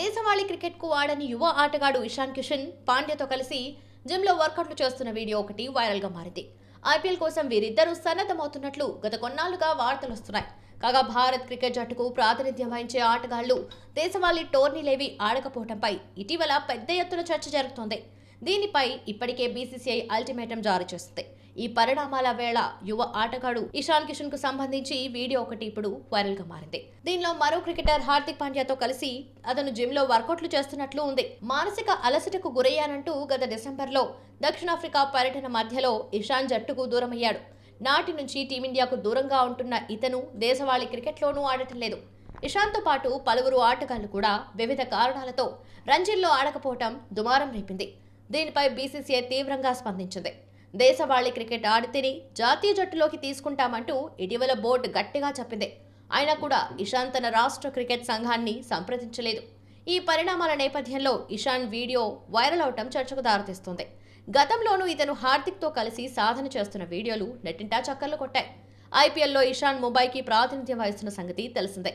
దేశవాళీ క్రికెట్కు ఆడని యువ ఆటగాడు ఇషాన్ కిషన్ పాండ్యతో కలిసి జిమ్లో వర్కౌట్లు చేస్తున్న వీడియో ఒకటి వైరల్గా మారింది. ఐపీఎల్ కోసం వీరిద్దరూ సన్నద్ధమవుతున్నట్లు గత కొన్నాళ్ళుగా వార్తలు వస్తున్నాయి. కాగా భారత్ క్రికెట్ జట్టుకు ప్రాతినిధ్యం వహించే ఆటగాళ్ళు దేశవాళీ టోర్నీలేవి ఆడకపోవడంపై ఇటీవల పెద్ద ఎత్తున చర్చ జరుగుతోంది. దీనిపై ఇప్పటికే బీసీసీఐ అల్టిమేటం జారీ చేస్తుంది ఈ పరిణామాల వేళ యువ ఆటగాడు ఇషాన్ కిషన్కు సంబంధించి వీడియో ఒకటి ఇప్పుడు వైరల్గా మారింది. దీనిలో మరో క్రికెటర్ హార్దిక్ పాండ్యాతో కలిసి అతను జిమ్లో వర్కౌట్లు చేస్తున్నట్లు ఉంది. మానసిక అలసటకు గురయ్యానంటూ గత డిసెంబర్లో దక్షిణాఫ్రికా పర్యటన మధ్యలో ఇషాన్ జట్టుకు దూరమయ్యాడు. నాటి నుంచి టీమిండియాకు దూరంగా ఉంటున్న ఇతను దేశవాళీ క్రికెట్లోనూ ఆడటం లేదు. ఇషాన్తో పాటు పలువురు ఆటగాళ్ళు కూడా వివిధ కారణాలతో రంజీల్లో ఆడకపోవటం దుమారం రేపింది. దీనిపై బీసీసీఐ తీవ్రంగా స్పందించింది. దేశవాళీ క్రికెట్ ఆడితేనే జాతీయ జట్టులోకి తీసుకుంటామంటూ ఇటీవల బోర్డు గట్టిగా చెప్పింది. అయినా కూడా ఇషాన్ తన రాష్ట్ర క్రికెట్ సంఘాన్ని సంప్రదించలేదు. ఈ పరిణామాల నేపథ్యంలో ఇషాన్ వీడియో వైరల్ అవటం చర్చకు దారితీస్తుంది. గతంలోనూ ఇతను హార్దిక్తో కలిసి సాధన చేస్తున్న వీడియోలు నెట్టింటా చక్కర్లు కొట్టాయి. ఐపీఎల్లో ఇషాన్ ముంబైకి ప్రాతినిధ్యం వహిస్తున్న సంగతి తెలిసిందే.